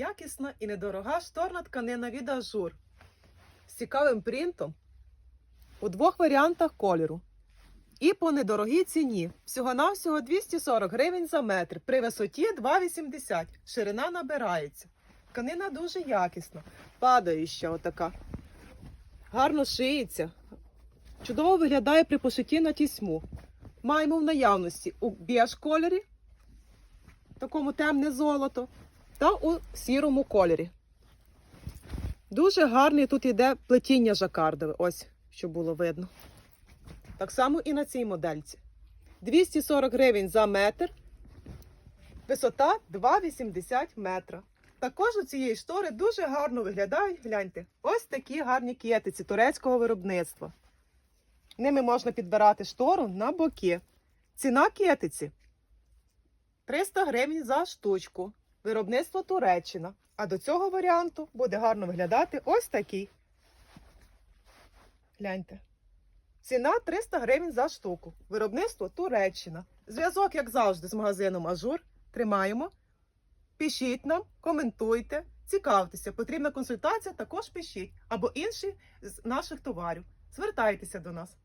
якісна і недорога шторна тканина від ажур з цікавим принтом у двох варіантах кольору. І по недорогій ціні. Всього-навсього 240 гривень за метр. При висоті 2,80. Ширина набирається. Тканина дуже якісна. Падаюча отака. Гарно шиється. Чудово виглядає при пошитті на тісьму. Маємо в наявності у біж кольорі, такому темне золото, та у сірому кольорі. Дуже гарний тут йде плетіння жакардове, ось щоб було видно. Так само і на цій модельці. 240 гривень за метр, висота 2,80 метра. Також у цієї штори дуже гарно виглядають, гляньте, ось такі гарні кітиці турецького виробництва. Ними можна підбирати штору на боки. Ціна кетиці 300 гривень за штучку. Виробництво Туреччина. А до цього варіанту буде гарно виглядати ось такий. Гляньте. Ціна 300 гривень за штуку. Виробництво Туреччина. Зв'язок, як завжди, з магазином Ажур. Тримаємо. Пишіть нам, коментуйте, цікавтеся. Потрібна консультація, також пишіть. Або інші з наших товарів. Звертайтеся до нас.